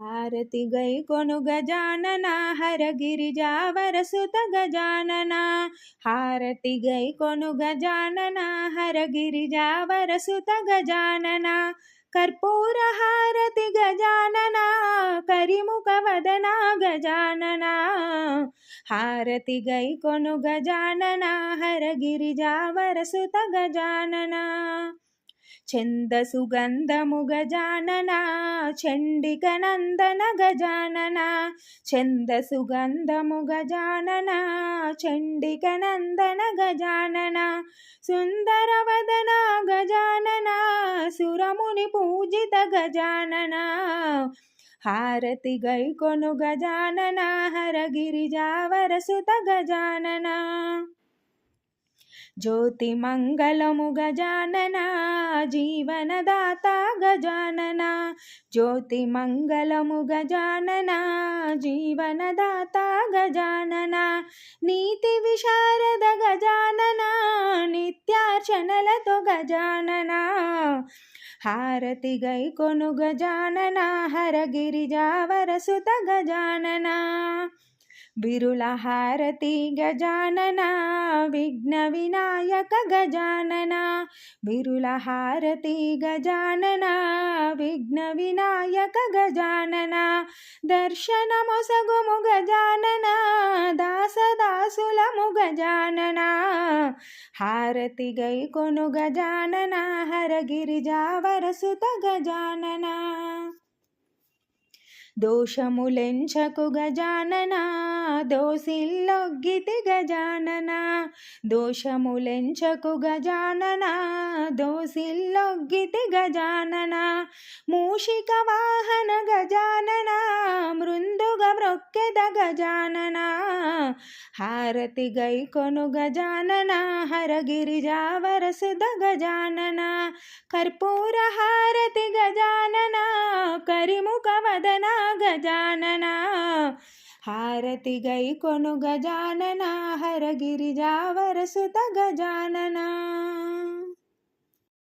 హారతి గై కొను గజానన హర గిరిజావర సుత గజానన హారతి గై కొను గజానన హర గిరిజావర సుత గజానన కర్పూర హారతి గజానన కరిముఖ వదన గజానన హారతి గై కొను గజానన హర గిరిజావర సుత గజానన చంద సుగంధము గజానన చండిక నందన గజానన చంద సుగంధము గజానన చండిక నందన గజానన సుందర వదన గజానన సురముని పూజిత గజానన హారతి గైకొను గజానన హర గిరిజావర గజానన ज्योतिमङ्गलमु गजानना जीवनदाता गजानना। ज्योतिमङ्गलमु गजानना जीवनदाता गजानना। नीतिविशारद गजानना नित्यार्चनलतो गजानना। हारति गैकोनु गजानना हरगिरिजावरसुत गजानना। కొను గజానన విరుల హారతి గజానన విఘ్న వినాయక గజానన విరుల హారతి గజానన విఘ్న వినాయక గజానన దర్శనమొసగుము గజానన దాసదాసులము గజానన హారతి గై కొను గజానన హర గిరిజావర గజానన దోషములెంచకు గజానన దోసిల్లొగ్గితి గజానన. దోషములెంచకు గజానన దోసిల్లొగ్గితి గజానన. మూషిక వాహన గజానన మృందుగ మృక్కెద గజానన. హారతి గైకొను గజానన హర గిరిజావర సుధ గజానన. కర్పూర హారతి కరిముఖ వదన గజానన? హారతి గై కొను గజానన? హర గిరిజావర గజాననా?